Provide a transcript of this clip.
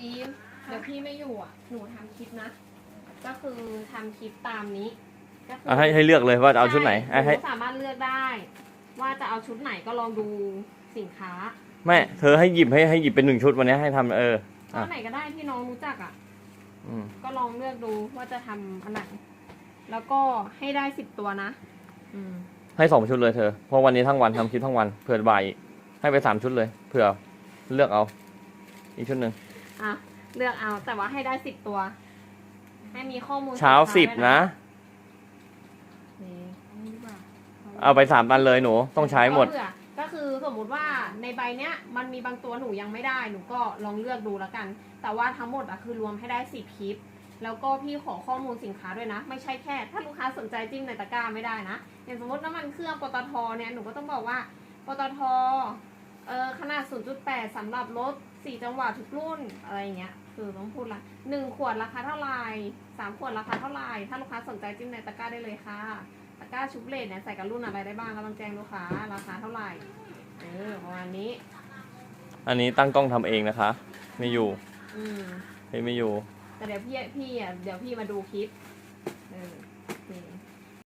อีฟเดี๋ยวพี่ไม่อยู่อะ หนูทำคลิปนะ ก็คือทำคลิปตามนี้ก็คือะให้ให้เลือกเลยว่าจะเอาชุดไหนใช่อะให้นูสามารถเลือกได้ ว่าจะเอาชุดไหนก็ลองดูสินค้าแม่เธอให้หยิบให้ให้หยิบเป็นหนึ่งชุดวันนี้ให้ทำเออ อะชุดไหนก็ได้ที่น้องรู้จักอะ อืมก็ลองเลือกดูว่าจะทำอันไหน แล้วก็ให้ได้สิบตัวนะ อืม ให้สองชุดเลยเธอเพราะวันนี้ทั้งวันทำคลิปทั้งวันเผื่อบ่ายอีกให้ไปสามชุดเลยเผื่อเลือกเอา อีกชุดหนึ่ง อะ เลือกเอาแต่ว่าให้ได้สิบตัว ให้มีข้อมูลเช้าสิสินบค้าด้วยนะ นี่เอาดีกว่าเอาไปสามตันเลยหนู ต้องใช้หมด ก็เผื่อก็คือสมมุติว่าในใบเนี้ย มันมีบางตัวหนูยังไม่ได้หนูก็ลองเลือกดูแล้วกัน แต่ว่าทั้งหมดอะคือรวมให้ได้สิบคลิป แล้วก็พี่ขอข้อมูลสินค้าด้วยนะ ไม่ใช่แค่ ถ้าลูกค้าสนใจจิ้มในตะกร้าไม่ได้นะอย่างสมมติน้ำมันเครื่องปตทเนี่ยหนูก็ต้องบอกว่าปตท เออขนาด 0.8สำหรับรถ 4 จังหวะทุกรุ่นอะไรอย่างเงี้ย คือต้องพูดละหนึ่งขวดราคาเท่าไหร่สามขวดราคาเท่าไหร่ ถ้าลูกค้าสนใจจิ้มในตะกร้าได้เลยค่ะ ตะกร้าชุบเลดเนี่ยใส่กับรุ่นอะไรได้บ้างก็ต้องแจ้งลูกค้า ราคาเท่าไหร่ เออประมาณนี้ อันนี้ตั้งกล้องทำเองนะคะ ไม่อยู่อืมพี่ไม่อยู่ แต่เดี๋ยวพี่พี่อะเดี๋ยวพี่มาดูคลิปเออโอเค